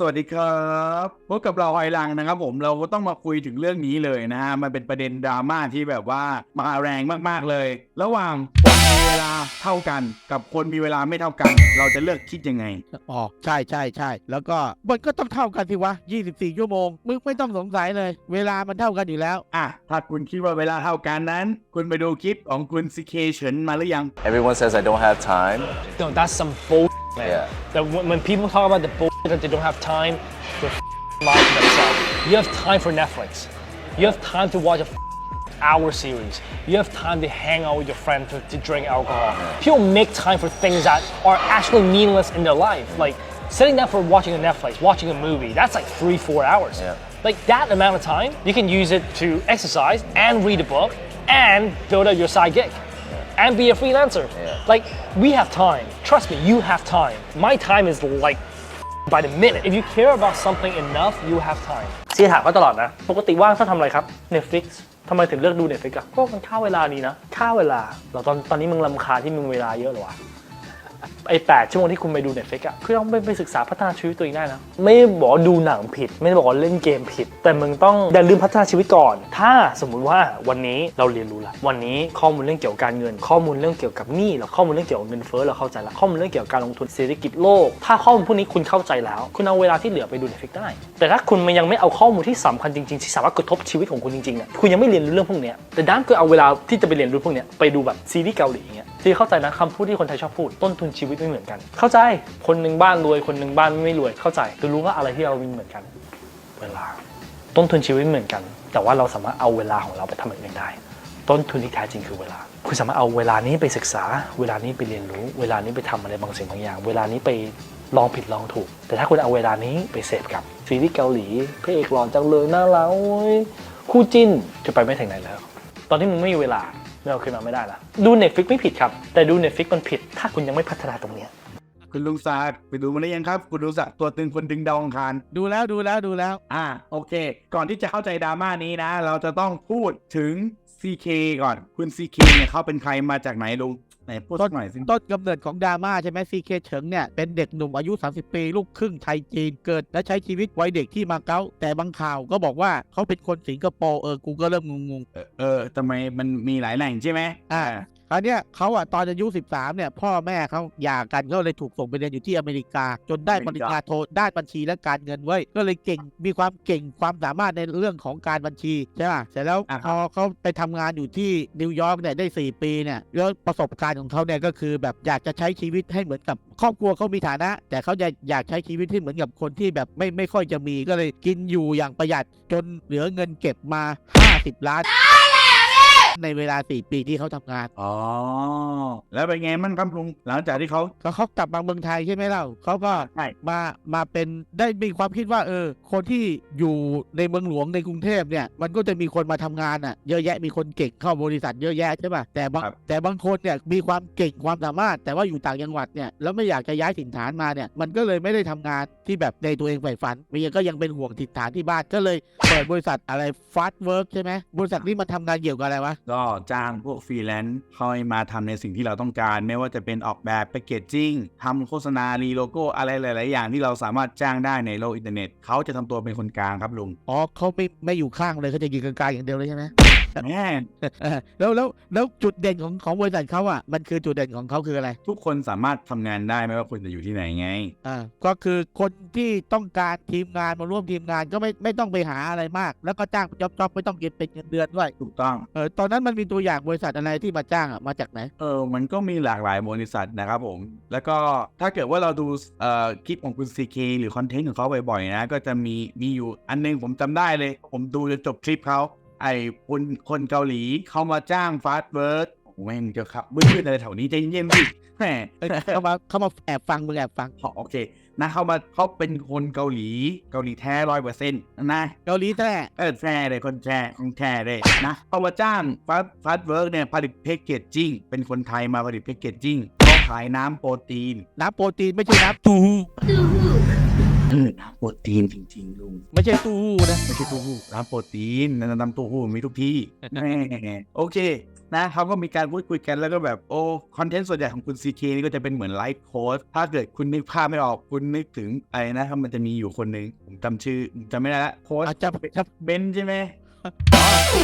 สวัสดีครับพบกับเราไอรังนะครับผมเราก็ต้องมาคุยถึงเรื่องนี้เลยนะฮะมันเป็นประเด็นดราม่าที่แบบว่ามาแรงมากๆเลย ระหว่าง ลาเท่ากัน กับคนมีเวลาไม่เท่ากัน เราจะเลือกคิดยังไง อ๋อ ใช่ใช่ใช่ แล้วก็มันก็ต้องเท่ากันสิวะ 24 ชั่วโมง มึงไม่ต้องสงสัยเลย เวลามันเท่ากันอยู่แล้ว อะ ถ้าคุณคิดว่าเวลาเท่ากันนั้น คุณไปดูคลิปของคุณซีเคเฉินมาหรือยัง Everyone says I don't have time. No, that's some bull, man. Yeah. That when, when people talk about the bull that they don't have time, they're lying to themselves. You have time for Netflix. You have time to watch a hour series. You have time to hang out with your friends to, to drink alcohol. People make time for things that are actually meaningless in their life. Like sitting down for watching a Netflix, watching a movie, that's like three, four hours. Yeah. Like that amount of time, you can use it to exercise and read a book and build up your side gig and be a freelancer. Yeah. Like we have time. Trust me, you have time. My time is like by the minute. If you care about something enough, you have time. ซีถามก็ตลอดนะ ปกติว่างถ้าทำอะไรครับ Netflix ทำไมถึงเลือกดู Netflix อะก็มันค่าเวลาดีนะค่าเวลาเราตอนตอนนี้มึงลำคาญที่มึงเวลาเยอะเหรอวะ ไอ้แปดชั่วโมงที่คุณไปดู Netflix อะคือต้องไปศึกษาพัฒนาชีวิตตัวเองได้นะ ไม่บอกดูหนังผิด ไม่ได้บอกเล่นเกมผิด แต่มึงต้องอย่าลืมพัฒนาชีวิตก่อน ถ้าสมมุติว่าวันนี้เราเรียนรู้ละวันนี้ข้อมูลเรื่องเกี่ยวกับการเงิน ข้อมูลเรื่องเกี่ยวกับหนี้เราข้อมูลเรื่องเกี่ยวกับเงินเฟ้อเราเข้าใจล้วข้อมูลเรื่องเกี่ยวกับการลงทุนเศรษฐกิจโลก ถ้าข้อมูลพวกนี้คุณเข้าใจแล้ว คุณเอาเวลาที่เหลือไปดู Netflix ได้ แต่ถ้าคุณมันยังไม่เอาข้อมูลที่สำคัญจริงๆที่สามารถกระทบชีวิตของคุณจริงๆเนี่ยคุณยังไม่เรียนรู้เรื่องพวกเนี้ยแต่ด้านคือเอาเวลาที่จะไปเรียนรู้พวกเนี้ยไปดูแบบซีรีส์เกาหลีอย่างเงี้ย ที่เข้าใจนะคำพูดที่คนไทยชอบพูดต้นทุนชีวิตไม่เหมือนกัน เข้าใจคนหนึ่งบ้านรวยคนหนึ่งบ้านไม่รวยเข้าใจแต่รู้ว่าอะไรที่เรามีเหมือนกัน เวลา ต้นทุนชีวิตเหมือนกัน แต่ว่าเราสามารถเอาเวลาของเราไปทำอย่างอื่นได้ ต้นทุนที่แท้จริงคือเวลา คุณสามารถเอาเวลานี้ไปศึกษา เวลานี้ไปเรียนรู้ เวลานี้ไปทำอะไรบางสิ่งบางอย่าง เวลานี้ไปลองผิดลองถูก แต่ถ้าคุณเอาเวลานี้ไปเสพกับซีรีส์เกาหลีพระเอกหล่อจังเลยน่ารักคู่จิ้นจะไปไม่ถึงไหนแล้ว ตอนที่มึงไม่มีเวลา ไม่เอาขึ้นมาไม่ได้ละดู Netflix ไม่ผิดครับ แต่ดู Netflix มันผิด ถ้าคุณยังไม่พัฒนาตรงเนี้ยคุณลุงศาสตร์ไปดูมาหรือยังครับ คุณลุงศาสตร์ตัวตึงคนดึงดาวอังคารดูแล้วดูแล้วดูแล้ว อ่าโอเค ก่อนที่จะเข้าใจดราม่านี้นะ เราจะต้องพูดถึง CK ก่อนคุณ CK เนี่ยเขาเป็นใครมาจากไหนลุง ไหนพูดสักหน่อยสิต้นกำเนิดของดราม่าใช่ไหมซีเคเฉิงเนี่ย เป็นเด็กหนุ่มอายุ 30 ปี ลูกครึ่งไทยจีนเกิด และใช้ชีวิตวัยเด็กที่มาเก๊าแต่บางข่าวก็บอกว่าเขาเป็นคนสิงคโปร์เออกูก็เริ่มงงเออเออทำไมมันมีหลายแหล่งใช่ไหมๆอ่า คราวเนี้ยเขาอะตอนอายุ13เนี่ย พ่อแม่เขาหย่ากันก็เลยถูกส่งไปเรียนอยู่ที่อเมริกา จนได้ปริญญาโทด้านบัญชีและการเงินเว้ยก็เลยเก่งมีความเก่งความสามารถในเรื่องของการบัญชีใช่ป่ะเสร็จแล้วอะพอเขาไปทำงานอยู่ที่นิวยอร์กเนี่ยได้ 4 ปีเนี่ยแล้วประสบการณ์ของเขาเนี่ยก็คือแบบอยากจะใช้ชีวิตให้เหมือนกับครอบครัวเขามีฐานะ แต่เขาจะอยากใช้ชีวิตที่เหมือนกับคนที่แบบไม่ไม่ค่อยจะมีก็เลยกินอยู่อย่างประหยัดจนเหลือเงินเก็บมา 50 ล้าน ในเวลา4ปีที่เขาทำงาน อ๋อ แล้วเป็นไงมั่งครับลุงหลังจากที่เขาก็เขากลับมาเมืองไทยใช่ไหมเล่าเขาก็ใช่ มามาเป็นได้มีความคิดว่าเออ คนที่อยู่ในเมืองหลวงในกรุงเทพเนี่ยมันก็จะมีคนมาทำงานอะ เยอะแยะมีคนเก่งเข้าบริษัทเยอะแยะใช่ป่ะแต่บางแต่บางคนเนี่ยมีความเก่งความสามารถ แต่ว่าอยู่ต่างจังหวัดเนี่ยแล้วไม่อยากจะย้ายถิ่นฐานมาเนี่ยมันก็เลยไม่ได้ทำงานที่แบบในตัวเองใฝ่ฝันมีก็ยังเป็นห่วงถิ่นฐานที่บ้านก็เลยเปิดบริษัทอะไรฟาสต์เวิร์กใช่ไหมบริษัทนี้มันทำงานเกี่ยวกับอะไรวะก็จ้างพวกฟรีแลนซ์เข้ามาทำในสิ่งที่เราต้องการ ไม่ว่าจะเป็นออกแบบแพคเกจจิ้งทำโฆษณารีโลโก้อะไรหลาย ๆ อย่างที่เราสามารถจ้างได้ในโลกอินเทอร์เน็ตเขาจะทำตัวเป็นคนกลางครับลุงอ๋อเขาไม่ไม่อยู่ข้างเลยเขาจะยืนกลางๆอย่างเดียวเลยใช่ไหม แม่เออแล้วแล้วแล้วจุดเด่นของของบริษัทเขาอะมันคือจุดเด่นของเขาคืออะไร ทุกคนสามารถทำงานได้ไม่ว่าคุณจะอยู่ที่ไหนไง อ่าก็คือคนที่ต้องการทีมงานมาร่วมทีมงานก็ไม่ไม่ต้องไปหาอะไรมาก แล้วก็จ้างจ็อบจ็อบไม่ต้องเก็บเป็นเงินเดือนด้วยถูกต้อง เออตอนนั้นมันมีตัวอย่างบริษัทอะไรที่มาจ้างอะมาจากไหน เออ มันก็มีหลากหลายบริษัทนะครับผม แล้วก็ถ้าเกิดว่าเราดูเอ่อคลิปของคุณ CK หรือคอนเทนต์ของเขาบ่อยๆนะ ก็จะมีมีอยู่อันนึงผมจำได้เลย ผมดูจนจบคลิปเขา ไอ้คนคนเกาหลีเขามาจ้างฟาสต์เวิร์ดแม่งเจ้าครับมืดๆอะไรแถวนี้ใจเย็นๆสิแหมเอ้ยเขามาเขามาแอบฟังมึงแอบฟังโอเคนะเขามาเขาเป็นคนเกาหลีเกาหลีแท้ร้อยเปอร์เซ็นต์นะเกาหลีแท้เออแท้เลยคนแท้ของแท้เลยนะเขามาจ้างฟาสฟาสเวิร์กเนี่ยผลิตแพคเกจจิ้งเป็นคนไทยมาผลิตแพคเกจจิ้งเขาขายน้ำโปรตีน น้ำโปรตีนไม่ใช่น้ำตูฮู้เออ น้ำโปรตีนจริงๆลุง ไม่ใช่ตูฮู้นะ ไม่ใช่ตู้หู้น้ำโปรตีนน้ำน้ำตู้หู้มีทุกที่แม่โอเคนะเขาก็มีการพูดคุยกันแล้วก็แบบโอ้คอนเทนต์ส่วนใหญ่ของคุณ CK นี่ก็จะเป็นเหมือนไลฟ์โค้ดถ้าเกิดคุณนึกภาพไม่ออกคุณนึกถึงอะไรนะครับมันจะมีอยู่คนหนึ่งผมจำชื่อจำไม่ได้ละโค้ดอาจจะจะเบนซ์ใช่ไหม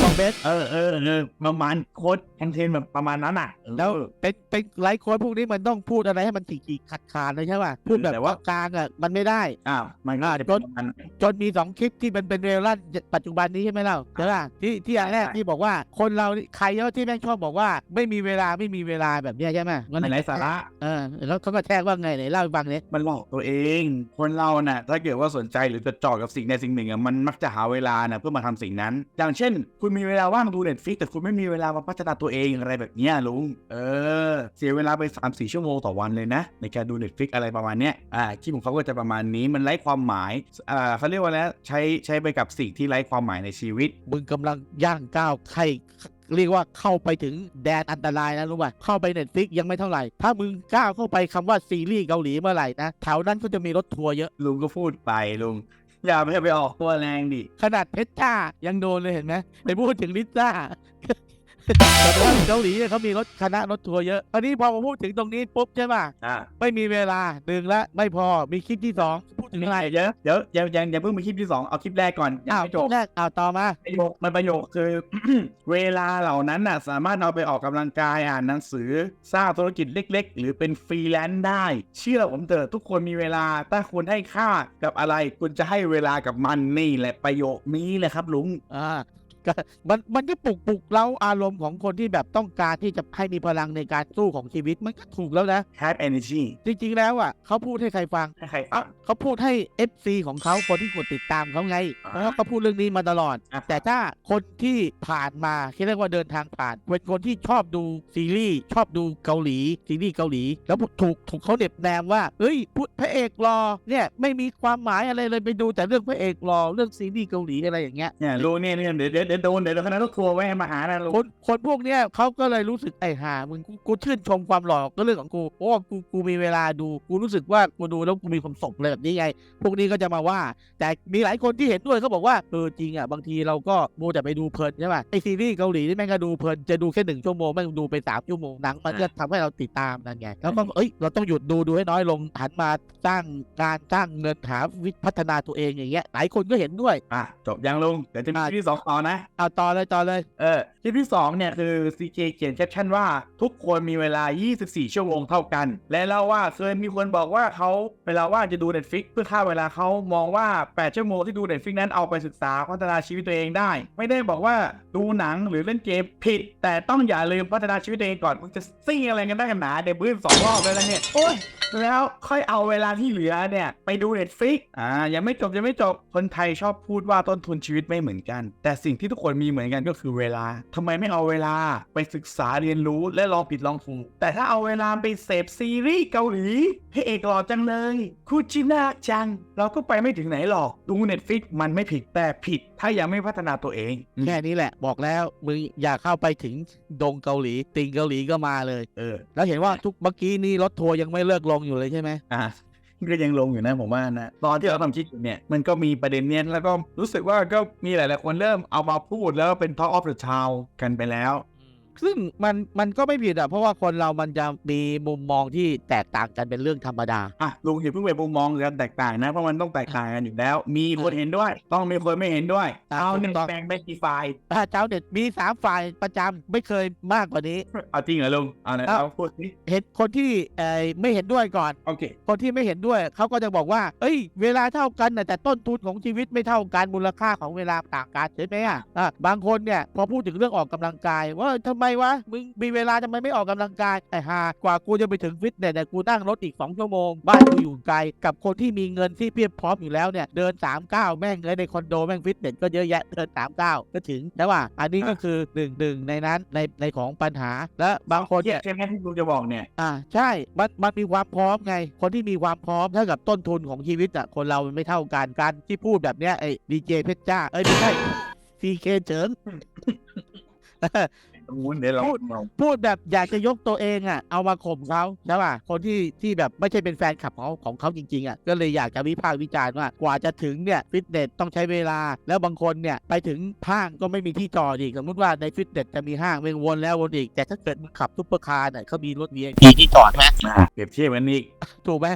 ของเบสเออเออเออประมาณโค้ดคอนเทนต์แบบประมาณนั้นอะแล้วเออเป็นเป็นไลฟ์โค้ดพวกนี้มันต้องพูดอะไรให้มันฉีกๆขาดขาดๆเลยใช่ป่ะพูดแบบแต่ว่ากลางๆอะมันไม่ได้อ้าวมันก็อ่าจะเป็นประมาณนั้นจนมีสองคลิปที่เป็นเป็นเรลลั่นปัจจุบันนี้ใช่ไหมเล่าใช่ป่ะที่ที่อันแรกใช่ที่บอกว่าคนเรานี่ใครเยอะที่แม่งชอบบอกว่า ไม่มีเวลาไม่มีเวลาแบบเนี้ยใช่ไหมงั้นมันไร้สาระเออแล้วเขาก็แทรกว่าไงไหนเล่าให้ฟังเลยมันหลอกตัวเอง คนเราน่ะถ้าเกิดว่าสนใจหรือจดจ่อกับสิ่งใดสิ่งหนึ่งอะมันมักจะหาเวลาน่ะเพื่อมาทำสิ่งนั้นอย่างเช่น คุณมีเวลาว่างดูเน็ตฟิกแต่คุณไม่มีเวลามาพัฒนาตัวเองอะไรแบบเนี้ยลุง เออ เสียเวลาไป3 4ชั่วโมงต่อวันเลยนะ ในการดูเน็ตฟิกอะไรประมาณเนี้ยอ่าคลิปของเขาก็จะประมาณนี้มันไร้ความหมายอ่าเขาเรียกว่าแล้วใช้ใช้ไปกับสิ่งที่ไร้ความหมายในชีวิต มึงกำลังย่างก้าวใครเรียกว่าเข้าไปถึงแดนอันตรายนะรู้ป่ะเข้าไปเน็ตฟิกยังไม่เท่าไหร่ ถ้ามึงก้าวเข้าไปคำว่าซีรีส์เกาหลีเมื่อไหร่นะแถวนั้นก็จะมีรถทัวร์เยอะลุงก็พูดไปลุง อย่าไปไปออกตัวแรงดิ ขนาดเพชรจ้ายังโดนเลยเห็นไหมไปพูดถึงลิซ่า แต่ว่าเกาหลีเนี่ยเขามีรถคณะรถทัวร์เยอะคราวนี้พอมาพูดถึงตรงนี้ปุ๊บใช่ป่ะอ่าไม่มีเวลาหนึ่งละไม่พอมีคลิปที่สองพูดถึงอะไรเดี๋ยวเดี๋ยวเดี๋ยวยังยังเพิ่งไปคลิปที่สองเอาคลิปแรกก่อนยังอ้าวไม่จจบบแรกอ้าวต่อมาประโยคมันประโยคคือ เวลาเหล่านั้นน่ะสามารถเอาไปออกกำลังกายอ่านหนังสือสร้างธุรกิจเล็ก ๆ หรือเป็นฟรีแลนซ์ได้ เชื่อผมเถอะทุกคนมีเวลาถ้าคุณให้ค่ากับอะไร คุณจะให้เวลากับมันนี่แหละประโยคนี้แหละครับลุง อ่า ก็มันมันก็ปลุกปลุกเราอารมณ์ของคนที่แบบต้องการที่จะให้มีพลังในการสู้ของชีวิตมันก็ถูกแล้วนะ have energy จริงๆแล้วอะเขาพูดให้ใครฟัง ให้ใครฟังเขาพูดให้ FC ของเขาคนที่กดติดตามเขาไงอ่าเพราะว่าเขาพูดเรื่องนี้มาตลอด อะแต่ถ้าคนที่ผ่านมาที่เรียกว่าเดินทางผ่านเป็นคนที่ชอบดูซีรีส์ชอบดูเกาหลีซีรีส์เกาหลี แล้วถูกถูกเขาเด็บแนมว่าเฮ้ยพุทธพระเอกรอเนี่ยไม่มีความหมายอะไรเลยไปดูแต่เรื่องพระเอกรอเรื่องซีรีส์เกาหลีอะไรอย่างเงี้ย เนี่ยลุงเนี่ยเนี่ยเดี๋ยวเดี๋ยวเดี๋ยวโดนเดี๋ยวโดนคณะรถทัวร์ไว้ให้มาหานะลุงคนคนพวกเนี้ยเขาก็เลยรู้สึกไอ้ห่ามึงกูกูชื่นชมความหล่อก็เรื่องของกูเพราะว่ากูกูมีเวลาดูกูรู้สึกว่ากูดูแล้วกูมีความสุขเลยแบบนี้ไง พวกนี้ก็จะมาว่า แต่มีหลายคนที่เห็นด้วยเขาบอกว่าเออจริงอะบางทีเราก็โมวแต่ไปดูเพลินใช่ป่ะไอซีรีส์เกาหลีนี่แม่งก็ดูเพลินจะดูแค่หนึ่งชั่วโมงแม่งดูไปสามชั่วโมงหนังมันก็ทำให้เราติดตามนั่นไงแล้วก็เอ้ยเราต้องหยุดดูดูให้น้อยลงหันมาสร้างการสร้างเงินหาวิธีพัฒนาตัวเองอย่างเงี้ยหลายคนก็เห็นด้วยอะจบยังลุงเดี๋ยวจะมีคลิปที่สองต่อนะเอาต่อเลยต่อเลย เออคลิปที่ 2 เนี่ย คือ CK เขียนแคปชั่นว่า ทุกคนมีเวลา 24 ชั่วโมงเท่ากัน และเล่าว่าเคยมีคนบอกว่าเขาเวลาว่างจะดู Netflix เพื่อฆ่าเวลาเขามองว่า 8 ชั่วโมงที่ดู Netflix นั้นเอาไปศึกษาพัฒนาชีวิตตัวเองได้ ไม่ได้บอกว่าดูหนังหรือเล่นเกมผิด แต่ต้องอย่าลืมพัฒนาชีวิตตัวเองก่อนมึงจะซิ่งอะไรกันได้กันหนาเดี๋ยวบื้นสองรอบแล้วนะเนี่ยโอ้ยแล้วค่อยเอาเวลาที่เหลือเนี่ย ไปดู Netflix อ่ายังไม่จบยังไม่จบคนไทยชอบพูดว่าต้นทุนชีวิตไม่เหมือนกัน แต่สิ่งที่ทุกคนมีเหมือนกันก็คือเวลาทำไมไม่เอาเวลาไปศึกษาเรียนรู้และลองผิดลองถูก แต่ถ้าเอาเวลาไปเสพซีรีส์เกาหลีพระเอกหล่อจังเลยคูจินาจัง เราก็ไปไม่ถึงไหนหรอก ดู Netflix มันไม่ผิดแต่ผิด ถ้ายังไม่พัฒนาตัวเอง แค่นี้แหละ บอกแล้วมึงอย่าเข้าไปถึงดงเกาหลีติงเกาหลีก็มาเลย เออ แล้วเห็นว่าทุกเมื่อกี้นี่รถทัวร์ยังไม่เลิกลงอยู่เลยใช่ไหมอะ ก็ยังลงอยู่นะผมว่านะตอนที่เราทำคลิปอยู่เนี่ยมันก็มีประเด็นเนี้ยแล้วก็รู้สึกว่าก็มีหลายๆคนเริ่มเอามาพูดแล้วเป็น Talk of the Town กันไปแล้ว ซึ่งมันมันก็ไม่ผิดอะเพราะว่าคนเรามันจะมีมุมมองที่แตกต่างกันเป็นเรื่องธรรมดา อะลุงอย่าเพิ่งไปมุมมองกันแตกต่างนะเพราะมันต้องแตกต่างกันอยู่แล้ว มีคนเห็นด้วย ต้องมีคนไม่เห็นด้วยอะเอาถูหนึ่กงต้อง แบ่งเป็นกี่ฝ่ายถ้าเจ้าเน็ตมีสามฝ่ายประจำไม่เคยมากกว่านี้ เอาจริงเหรอลุงเอาไหนเอาเอาพูดสิเห็นคนที่เอ่อไม่เห็นด้วยก่อน โอเคคนที่ไม่เห็นด้วยเขาก็จะบอกว่า เอ้ย เวลาเท่ากันนะแต่ต้นทุนของชีวิตไม่เท่ากันมูลค่าของเวลาต่างกันใช่ไหมอะอะบางคนเนี่ยพอพูดถึงเรื่องออกกำลังกาย ว่าทำไมวะ มึงมีเวลาทำไมไม่ออกกำลังกายไอ้ห่ากว่ากูจะไปถึงฟิตเนสเนี่ยกูนั่งรถอีก 2 ชั่วโมง บ้านกูอยู่ไกล กับคนที่มีเงินที่เพียบพร้อมอยู่แล้วเนี่ย เดิน3ามก้าวแม่งเลยในคอนโดแม่งฟิตเนสก็เยอะแยะ เดิน3ามก้าวก็ถึงใช่ป่ะอันนี้ก็คือหนึ่งหนึ่งในนั้นในในของปัญหา และบางคนเนี่เนี่ยยใช่ไหมที่ลุงจะบอกเนี่ย อ่าใช่ มันมันมีความพร้อมไง คนที่มีความพร้อมเท่ากับต้นทุนของชีวิตอะคนเรามันไม่เท่ากันการที่พูดแบบเนี้ยไอ้ดีเจเพชรจ้าเอ้ยไม่ใช่ซีเคเจิ งเดี๋ยวเราพูดพูดแบบอยากจะยกตัวเองอะ เอามาข่มเขาใช่ป่ะคนที่ที่แบบไม่ใช่เป็นแฟนคลับของของเขาจริงๆอะก็เลยอยากจะวิพากษ์วิจารณ์ว่ากว่าจะถึงเนี่ยฟิตเนสต้องใช้เวลา แล้วบางคนเนี่ยไปถึงห้างก็ไม่มีที่จอดอีกสมมติว่าในฟิตเนสจะมีห้างเวงวนแล้ววนอีก แต่ถ้าเกิดมึงขับซุปเปอร์คาร์เนี่ยเขามีรถ VIP ที่จอดไหมอ่าเปรียบเทียบกันอีกถูกไหม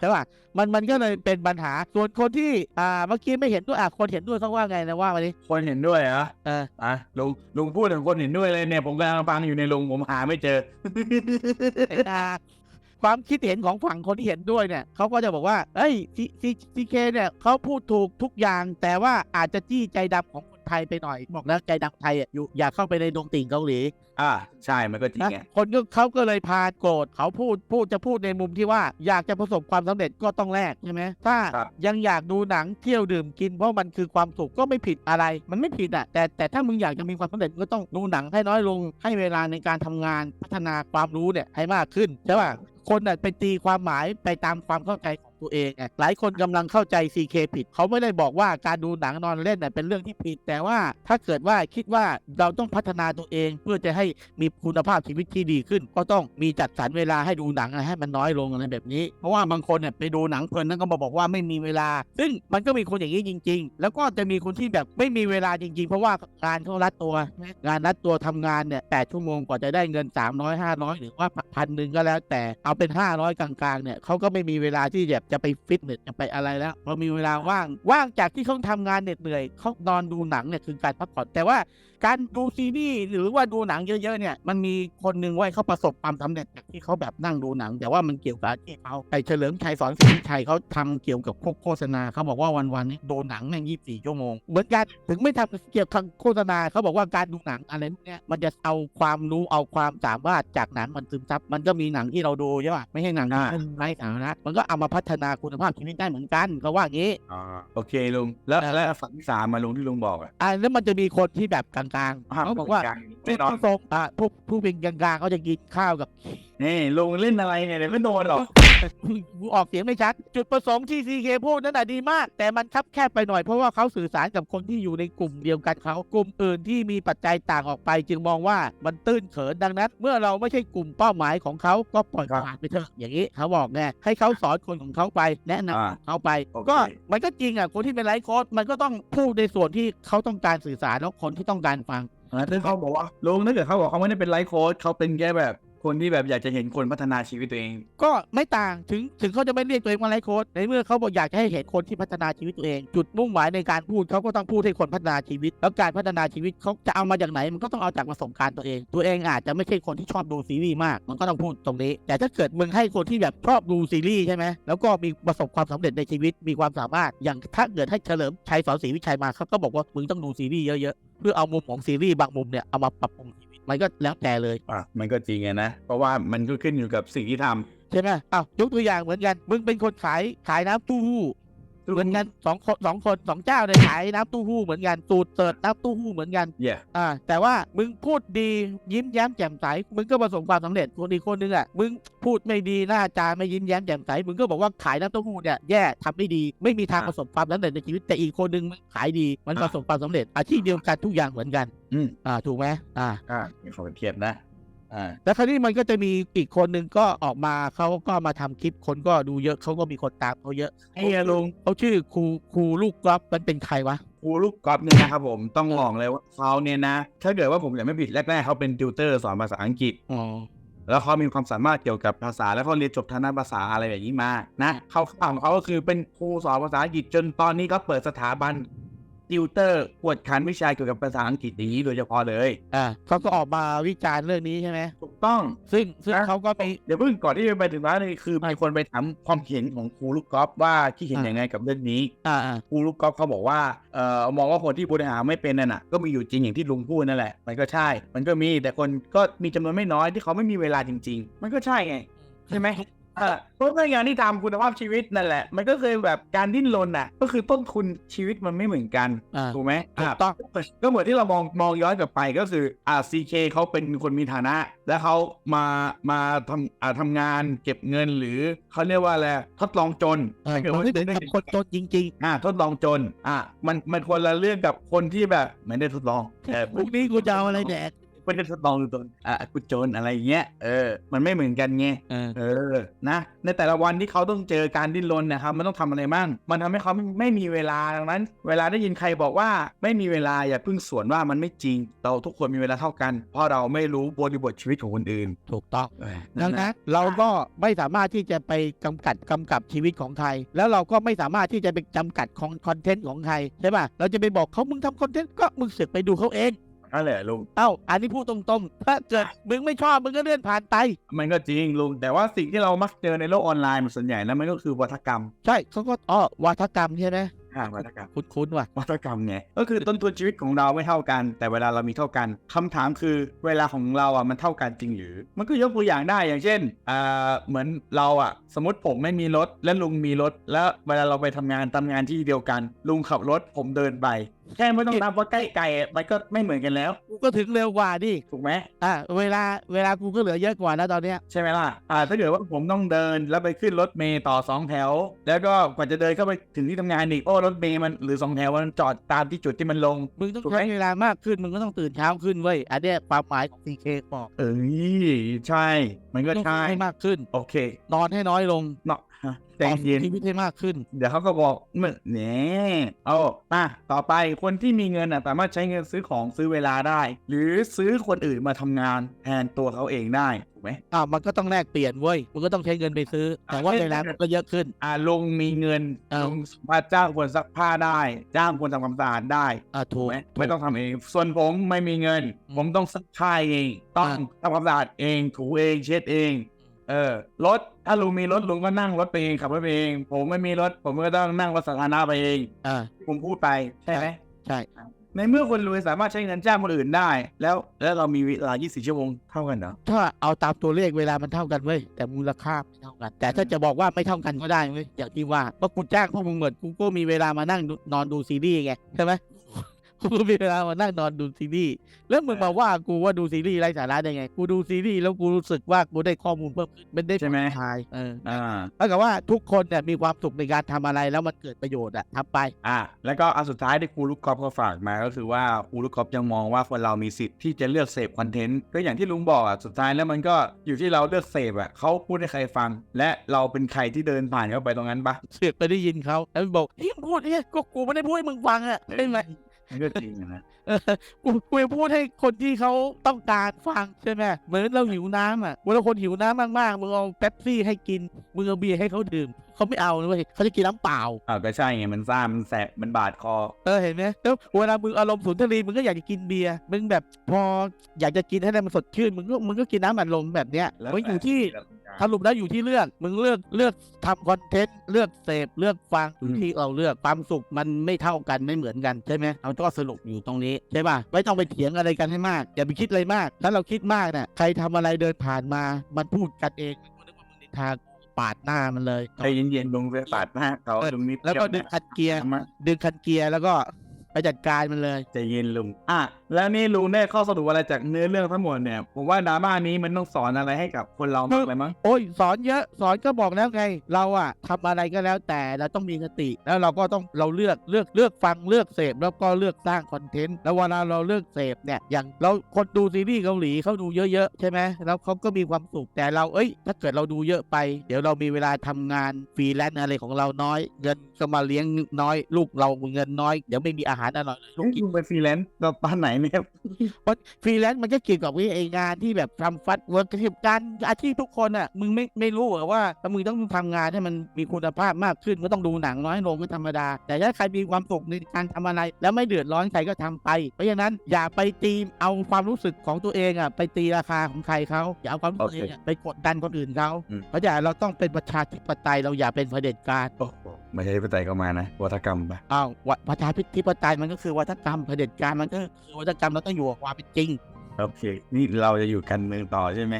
ใช่ป่ะมันมันก็เลยเป็นปัญหาส่วนคนที่อ่าเมื่อกี้ไม่เห็นด้วยอะคนเห็นด้วยเขาว่าไงนะว่ามาดิคนเห็นด้วยเหรอเอออะลุงลุงพูดถึงคนเห็นด้วยเลยเนี่ยผมกำลังฟังอยู่ในลุงผมหาไม่เจอ ความคิดเห็นของฝั่งคนที่เห็นด้วยเนี่ยเขาก็จะบอกว่าเอ้ยซีซีเคเนี่ยเขาพูดถูกทุกอย่าง แต่ว่าอาจจะจี้ใจดำของ ไทยไปหน่อย บอกแล้วใจดำไทยอะอยู่อย่าเข้าไปในดงติ่งเกาหลีอ่าใช่มันก็จริงนะไงคนก็เขาก็เลยพาโกรธเขาพูดพูดจะพูดในมุมที่ว่าอยากจะประสบความสำเร็จก็ต้องแลกใช่ไหมถ้าครับยังอยากดูหนังเที่ยวดื่มกินเพราะมันคือความสุขก็ไม่ผิดอะไร มันไม่ผิดอะแต่แต่ถ้ามึงอยากจะมีความสำเร็จมึงก็ต้องดูหนังให้น้อยลงให้เวลาในการทำงานพัฒนาความรู้เนี่ยให้มากขึ้นใช่ป่ะคนน่ะไปตีความหมายไปตามความเข้าใจของ ตัวเองหลายคนกำลังเข้าใจ CK ผิด เขาไม่ได้บอกว่าการดูหนังนอนเล่นน่ะเป็นเรื่องที่ผิด แต่ว่าถ้าเกิดว่าคิดว่าเราต้องพัฒนาตัวเอง เพื่อจะให้มีคุณภาพชีวิตที่ดีขึ้น ก็ต้องมีจัดสรรเวลาให้ดูหนังให้มันน้อยลงอะไรแบบนี้ เพราะว่าบางคนเนี่ยไปดูหนังเพลินนั่นก็มาบอกว่าไม่มีเวลา ซึ่งมันก็มีคนอย่างนี้จริง ๆ แล้วก็จะมีคนที่แบบไม่มีเวลาจริง ๆ เพราะว่างานเขารัดตัว งานรัดตัวทำงานเนี่ยแปดชั่วโมงกว่าจะได้เงิน 300 500 หรือว่าพันหนึ่งก็แล้วแต่เอาเป็น 500 กลางๆเนี่ยเขาก็ไม่มีเวลาที่แบบจะไปฟิตเนสจะไปอะไรแล้วพอมีเวลาว่างว่างจากที่เขาทำงานเหน็ดเหนื่อยเขานอนดูหนังเนี่ยคือการพักผ่อนแต่ว่า การดูซีรีส์หรือว่าดูหนังเยอะๆเนี่ยมันมีคนหนึ่งไว้เขาประสบความสำเร็จจากที่เขาแบบนั่งดูหนัง แต่ว่ามันเกี่ยวกับอาชีพเขาไอ้เฉลิมชัยสอนศรีวิชัยเขาทำเกี่ยวกับพวกโฆษณาเขาบอกว่าวันๆนี้ดูหนังแม่งยี่สิบสี่ชั่วโมงเหมือนกันถึงไม่ทำเกี่ยวกับโฆษณาเขาบอกว่าการดูหนังอะไรพวกเนี้ยมันจะเอาความรู้เอาความสามารถจากหนังมันซึมซับมันก็มีหนังที่เราดูใช่ป่ะไม่ใช่หนังที่อ่ามันไร้สาระมันก็เอามาพัฒนาคุณภาพชีวิตได้เหมือนกันเขาว่าอย่างนี้อ่าโอเคลุงแล้วเออแล้วฝั่งที่สามมาลุงที่ลุงบอกอะอ่าแล้วมันจะมีคนที่แบบกลางๆเขาบอกว่าแน่นอนผู้ทรงอ่าผู้ผู้เป็นกลางๆเขาจะกินข้าวกับ นี่ลุงเล่นอะไรเนี่ยเดี๋ยวก็โดนหรอกกูออกเสียงไม่ชัด จุดประสงค์ที่ซีเคพูดนั่นแหะดีมาก แต่มันคับแคบไปหน่อยเพราะว่าเขาสื่อสารกับคนที่อยู่ในกลุ่มเดียวกันเขากลุ่มอื่นที่มีปัจจัยต่างออกไป จึงมองว่ามันตื้นเขินดังนั้น เมื่อเราไม่ใช่กลุ่มเป้าหมายของเขาก็ปล่อยครับผ่านไปเถอะอย่างนี้เขาบอกไงให้เขาสอนคนของเขาไปแนะนำอ่าเขาไปโอเคก็มันก็จริงอะคนที่เป็นไลฟ์โค้ดมันก็ต้องพูดในส่วนที่เขาต้องการสื่อสารแล้วคนที่ต้องการฟังอ่าถ้าเขาบอกว่าลุงถ้าเกิดเขาบอกเขาไม่ได้เป็นไลฟ์โค้ชเขาเป็นแค่แบบ คนที่แบบอยากจะเห็นคนพัฒนาชีวิตตัวเอง ก็ไม่ต่างถึงถึงเขาจะไม่เรียกตัวเองว่าไลฟ์โค้ดในเมื่อเขาบอกอยากจะให้เห็นคนที่พัฒนาชีวิตตัวเอง จุดมุ่งหมายในการพูดเขาก็ต้องพูดให้คนพัฒนาชีวิต แล้วการพัฒนาชีวิตเขาจะเอามาจากไหน มันก็ต้องเอาจากประสบการณ์ตัวเอง ตัวเองอาจจะไม่ใช่คนที่ชอบดูซีรีส์มาก มันก็ต้องพูดตรงนี้ แต่ถ้าเกิดมึงให้คนที่แบบชอบดูซีรีส์ใช่ไหมแล้วก็มีประสบความสำเร็จในชีวิตมีความสามารถ อย่างถ้าเกิดให้เฉลิมชัยสอนศรีวิชัยมาเขาก็บอกว่ามึงต้องดูซีรีส์เยอะๆเพื่อเอามุมของซีรีส์บางมุมเนี่ยเอามาปรับปรุง มันก็แล้วแต่เลยอะมันก็จริงไงนะ เพราะว่ามันก็ขึ้นอยู่กับสิ่งที่ทำใช่ไหมอ้าวยกตัวอย่างเหมือนกัน มึงเป็นคนขายขายน้ำเตู้หู้ เหมือนกันสองคนสองคนสองเจ้าเลยขายน้ำเตู้หู้เหมือนกันสูตรเสิร์ชน้ำเตู้หู้เหมือนกันเย่อ่า แต่ว่ามึงพูดดียิ้มแย้มแจ่มใสมึงก็ประสบความสำเร็จคนอีกคนนึงอะมึงพูดไม่ดีหน้าจาไม่ยิ้มแย้มแจ่มใสมึงก็บอกว่าขายน้ำเต้าหู้เนี่ยแย่ทำไม่ดีไม่มีทางประสบความสำเร็จในชีวิตแต่อีกคนนึงมันขายดีมันประสบความสำเร็จอาชีพเดียวกันทุกอย่างเหมือนกันอืมอ่าถูกไหมอ่า อ่ามีขอเทียบนะอ่า แล้วคราวนี้มันก็จะมีอีกคนหนึ่งก็ออกมาเขาก็มาทำคลิปคนก็ดูเยอะเขาก็มีคนตามเขาเยอะไอ้เหี้ยลุงเขาชื่อครูครูลูกกอล์ฟมันเป็นใครวะครูลูกกอล์ฟเนี่ยนะครับผมต้องบอกเลยว่าเขาเนี่ยนะ ถ้าเกิดว่าผมจำไม่ผิดแรกๆเขาเป็นติวเตอร์สอนภาษาอังกฤษอ๋อแล้วเขามีความสามารถเกี่ยวกับภาษาแล้วเขาเรียนจบทางด้านภาษาอะไรแบบนี้มานะเขาฝั่งของเขาก็คือเป็นครูสอนภาษาอังกฤษจนตอนนี้ก็เปิดสถาบัน ติวเตอร์กวดขันวิชาเกี่ยวกับภาษาอังกฤษอย่างนี้โดยเฉพาะเลยอ่าเขาก็ออกมาวิจารณ์เรื่องนี้ใช่ไหมถูกต้อง ซึ่งซึ่งนะเขาก็มีเดี๋ยวเพิ่งก่อนที่จะไปถึงร้านเลยคือมีคนไปถามความเห็นของครูลูกกอล์ฟว่าคิดเห็นอะยังไงกับเรื่องนี้อ่าอ่าครูลูกกอล์ฟเขาบอกว่าเอ่อมองว่าคนที่บริหารไม่เป็นนั่นน่ะก็มีอยู่จริงอย่างที่ลุงพูดนั่นแหละ มันก็ใช่ มันก็มีแต่คนก็มีจำนวนไม่น้อยที่เขาไม่มีเวลาจริง ๆ มันก็ใช่ไงใช่ไหม เออเพราะในงานที่ทำคุณภาพชีวิตนั่นแหละ มันก็เคยแบบการดิ้นรนน่ะ ก็คือต้นทุนชีวิตมันไม่เหมือนกันอ่าถูกไหมถูกต้องะก็เหมือนที่เรามองมองย้อนกลับไปก็คืออ่าซีเคเขาเป็นคนมีฐานะ แล้วเขามามาทำอ่าทำงานเก็บเงินหรือเขาเรียกว่าอะไรทดลองจนเออถ้าเกิดมันว่าไม่เหมือนกับคนจนจริงอ่าทดลองจนอ่ามันมันคนละเรื่องกับคนที่แบบไม่ได้ทดลองแต่ๆพรุ่งนี้กูจะเอาอะไรแดก ไม่ได้สตรองตนอะกูโจนอะไรอย่างเงี้ยเออ มันไม่เหมือนกันไงเออเออนะในแต่ละวันที่เขาต้องเจอการดิ้นรนนะครับมันต้องทำอะไรบ้างมันทำให้เขาไม่ไม่มีเวลาดังนั้น เวลาได้ยินใครบอกว่าไม่มีเวลาอย่าเพิ่งสวนว่ามันไม่จริง เราทุกคนมีเวลาเท่ากัน เพราะเราไม่รู้บริบทชีวิตของคนอื่น ถูกต้องเออดังนั้นเราก็ไม่สามารถที่จะไปกำกัดกำกับชีวิตของใคร แล้วเราก็ไม่สามารถที่จะไปจำกัดของคอนเทนต์ของใครใช่ป่ะเราจะไปบอกเขามึงทำคอนเทนต์ก็มึงเสือกไปดูเขาเอง นั่นแหละลุง เอ้า อันนี้พูดตรงๆ ถ้าเกิดมึงไม่ชอบมึงก็เลื่อนผ่านไป มันก็จริงลุง แต่ว่าสิ่งที่เรามักเจอในโลกออนไลน์มันส่วนใหญ่แล้วมันก็คือวัฒกรรมใช่เขาก็อ๋อวาทกรรมใช่ไหมอ่าวัฒกรรม คุ้นๆว่ะ วัฒกรรมไง ก็คือต้นทุนชีวิตของเราไม่เท่ากัน แต่เวลาเรามีเท่ากันคำถามคือเวลาของเราอะมันเท่ากันจริงหรือ มันก็ยกตัวอย่างได้อย่างเช่นอ่าเหมือนเราอะ สมมติผมไม่มีรถและลุงมีรถ แล้วเวลาเราไปทำงานทำงานที่เดียวกัน ลุงขับรถผมเดินไป แค่ไม่ต้องนับว่าใกล้ไกลอะมันก็ไม่เหมือนกันแล้ว กูก็ถึงเร็วกว่าดิถูกไหมอะเวลาเวลากูก็เหลือเยอะกว่านะตอนเนี้ยใช่ไหมล่ะอ่าถ้าเกิดว่าผมต้องเดินแล้วไปขึ้นรถเมย์ต่อสองแถว แล้วก็กว่าจะเดินเข้าไปถึงที่ทำงานอีกโอ้รถเมย์มันหรือสองแถวมันจอดตามที่จุดที่มันลงมึงต้องถูกไหมใช้เวลามากขึ้นมึงก็ต้องตื่นเช้าขึ้นเว้ยอันเนี้ยความหมายของ CK บอกเอ้ยใช่ มันก็ต้องใช่ให้มากขึ้นโอเคนอนให้น้อยลงเนาะฮะ ใจเย็นชีวิตให้มากขึ้น เดี๋ยวเขาก็บอกเมื่อเนี่ยเอามาต่อไปคนที่มีเงินอะสามารถใช้เงินซื้อของซื้อเวลาได้ หรือซื้อคนอื่นมาทำงานแทนตัวเขาเองได้ถูกไหมอ้าวมันก็ต้องแลกเปลี่ยนเว้ยมึงก็ต้องใช้เงินไปซื้อ แต่ว่าอะเวลามันก็เยอะขึ้น อ่าลุงมีเงินเออลุงสามารถจ้างคนซักผ้าได้ จ้างคนทำความสะอาดได้อ่าถูถูกกไหมไม่ต้องทำเอง ส่วนผมไม่มีเงินอืมผมต้องซักผ้าเอง ต้องอ่าทำความสะอาดเองถูเองเช็ดเอง เออรถ ถ้าลุงมีรถลุงก็นั่งรถไปเองขับรถไปเอง ผมไม่มีรถ ผมก็ต้องนั่งรถสาธารณะไปเองอ่าที่ผมพูดไปใช่ไหมใช่ ในเมื่อคนรวยสามารถใช้เงินจ้างคนอื่นได้ แล้วแล้วเรามีเวลา 24 ชั่วโมงเท่ากันเหรอถ้าเอาตามตัวเลขเวลามันเท่ากันเว้ยแต่มูลค่าไม่เท่ากัน แต่ถ้าจะบอกว่าไม่เท่ากันก็ได้เว้ยอย่างที่ว่าเพราะกูจ้างพวกมึงเหมือนกูก็มีเวลามานั่งดูนอนดูซีรีส์ไงใช่ไหม กูก็มีเวลามานั่งนอนดูซีรีส์แล้วมึงมาว่ากูว่าดูซีรีส์ไร้สาระได้ไง กูดูซีรีส์แล้วกูรู้สึกว่ากูได้ข้อมูลเพิ่มขึ้นเป็นได้ใช่ไหมทายเอออ่าเท่ากับว่าทุกคนเนี่ยมีความสุขในการทำอะไรแล้วมันเกิดประโยชน์อะทำไป อ่าแล้วก็อันสุดท้ายที่ครูลูกกอล์ฟเขาฝากมาก็คือว่าครูลูกกอล์ฟยังมองว่าคนเรามีสิทธิ์ที่จะเลือกเสพคอนเทนต์ก็อย่างที่ลุงบอกอะสุดท้ายแล้วมันก็อยู่ที่เราเลือกเสพอะเขาพูดให้ใครฟัง และเราเป็นใครที่เดินผ่านเข้าไปตรงนั้นปะเสือกไปได้ยินเขาแล้วมันบอกเฮ้ยมึงพูดเนี่ยก็กูไม่ได้พูดให้มึงฟังอะใช่ไหม มันก็จริงอะนะ เออกูกูจะพูดให้คนที่เขาต้องการฟังใช่ไหมเหมือนเราหิวน้ำอะเวลาคนหิวน้ำมากๆมึงเอาเป๊ปซี่ให้กินมึงเอาเบียร์ให้เขาดื่มเขาไม่เอาเลยเขาจะกินน้ำเปล่าอ้าวก็ใช่ไงมันซ่ามันแสบมันบาดคอ เออเห็นไหมแล้วเวลามึงอารมณ์สุนทรีย์มึงก็อยากจะกินเบียร์มึงแบบพออยากจะกินให้ได้มันสดชื่นมึงก็มึงก็กินน้ำอัดลมแบบเนี้ยแล้วมันอยู่ที่แต่ เราต้องการสรุปแล้วอยู่ที่เลือก มึงเลือกเลือกทำคอนเทนต์เลือกเสพเลือกฟังอืม ที่เราเลือกความสุขมันไม่เท่ากันไม่เหมือนกันใช่ไหมเอาก็สรุปอยู่ตรงนี้ใช่ป่ะไม่ต้องไปเถียงอะไรกันให้มากอย่าไปคิดอะไรมาก ถ้าเราคิดมากเนี่ยใครทำอะไรเดินผ่านมามันพูดกันเองมึงนึกว่ามึงนินทากูปาดหน้ามันเลย ใจเย็นๆลุงไปปาดหน้าเขาเออลุงนิดแล้วก็ดึเดีงยวนะคันเกียร์ ทำไมดึงคันเกียร์แล้วก็ ไปจัดการมันเลยใจเย็นลุง อะ แล้วนี่ลุงได้ข้อสรุปอะไรจากเนื้อเรื่องทั้งหมดเนี่ย ผมว่าดราม่านี้มันต้องสอนอะไรให้กับคนเรามากเลยมั้ง โอ้ยสอนเยอะสอนก็บอกแล้วไง เราอะทำอะไรก็แล้วแต่เราต้องมีสติ แล้วเราก็ต้องเราเลือกเลือกเลือกฟังเลือกเสพแล้วก็เลือกสร้างคอนเทนต์แล้วเวลาเราเลือกเสพเนี่ยอย่างเราคนดูซีรีส์เกาหลีเขาดูเยอะๆใช่ไหมแล้วเขาก็มีความสุขแต่เราเอ้ย ถ้าเกิดเราดูเยอะไป เดี๋ยวเรามีเวลาทำงานฟรีแลนซ์อะไรของเราน้อย เงินก็มาเลี้ยงน้อย ลูกเราเงินน้อยเดี๋ยวไม่มีอาหารอร่อยเลยลูกกินลุงเป็นฟรีแลนซ์เราตอนไหนเนี่ยเพราะฟรีแลนซ์มันก็เกี่ยวกับวิไองานที่แบบทำฟัดเวิร์กการอาชีพทุกคนอะมึงไม่ไม่รู้เหรอว่าถ้ามึงต้องทำงานให้มันมีคุณภาพมากขึ้นก็ต้องดูหนังน้อยลงก็ธรรมดา แต่ถ้าใครมีความสุขในการทำอะไร แล้วไม่เดือดร้อนใครก็ทำไป เพราะฉะนั้นอย่าไปตีมเอาความรู้สึกของตัวเองอะไปตีราคาของใครเขาอย่าเอาความรู้สึกตัวเองอะไปกดดันคนอื่นเขาอืมเพราะฉะนั้นเราต้องเป็นประชาธิปไตยเราอย่าเป็นเผด็จการโอ้โห ไม่ใช่ไปไต่ก็มานะวัฒกรรมปะอ้าววะประชาธิปไตยมันก็คือวัฒกรรมเผด็จการมันก็คือวัฒกรรมเราต้องอยู่กับความเป็นจริง โอเค นี่เราจะอยู่กันเมืองต่อใช่ไหม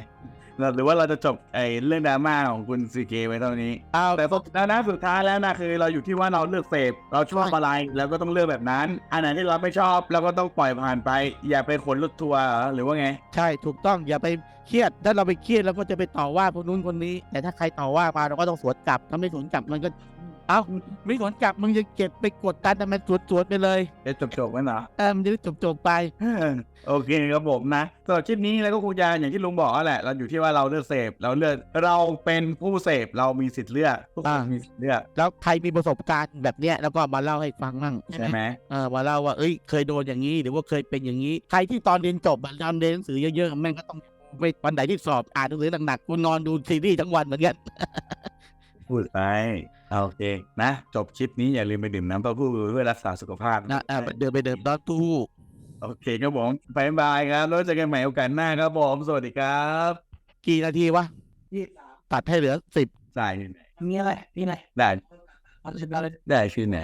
เราหรือว่าเราจะจบไอ้เรื่องดราม่าของคุณซีเกไว้เท่านี้เอาแต่สุดแล้วนะสุดท้ายแล้วนะคือเราอยู่ที่ว่าเราเลือกเสพเราชอบอะไรแล้วก็ต้องเลือกแบบนั้น อันไหนที่เราไม่ชอบเราก็ต้องปล่อยผ่านไป อย่าไปขนรถทัวร์เหรอหรือว่าไง ใช่ถูกต้องอย่าไปเครียดถ้าเราไปเครียดเราก็จะไปต่อว่าคนนู้นคนนี้ แต่ถ้าใครต่อว่ามาเราก็ต้องสวนกลับถ้าไม่สวนกลับมันก็ เอาไม่ผลกลับมึงจะเก็บไปกดดันแต่มันสวดๆไปเลยจะจบจบๆกันเหรอ เออมันจะได้จบๆไป โอเคครับผมนะสำหรับคลิปนี้แล้วก็คงจะอย่างที่ลุงบอกนั่นแหละ เราอยู่ที่ว่าเราเลือกเสพเราเลือกเราเป็นผู้เสพเรามีสิทธิ์เลือกทุกคนอ่ามีมีสิทธิ์เลือกแล้วใครมีประสบการณ์แบบเนี้ยแล้วก็มาเล่าให้ฟังมั่งใช่ไหมเออมาเล่าว่าเอ้ยเคยโดนอย่างนี้หรือว่าเคยเป็นอย่างนี้ ใครที่ตอนเรียนจบอะตอนเรียนหนังสือเยอะๆแม่งก็ต้องไปวันไหนที่สอบอ่านหนังสือหนักๆกูนอนดูซีรีส์ทั้งวันเหมือนกันพูดไป โอเคนะ จบคลิปนี้อย่าลืมไปดื่มน้ำเต้าหู้เพื่อรักษาสุขภาพนะอะเดินไปเดินดอนตู้โอเคครับผมบายบายครับแล้วเจอกันใหม่โอกาสหน้าครับผมสวัสดีครับ กี่นาทีวะตัดให้เหลือสิบจ่ายนี่มีอะไรมีอะไรได้เอาสิบอะไรได้ชื่อไหน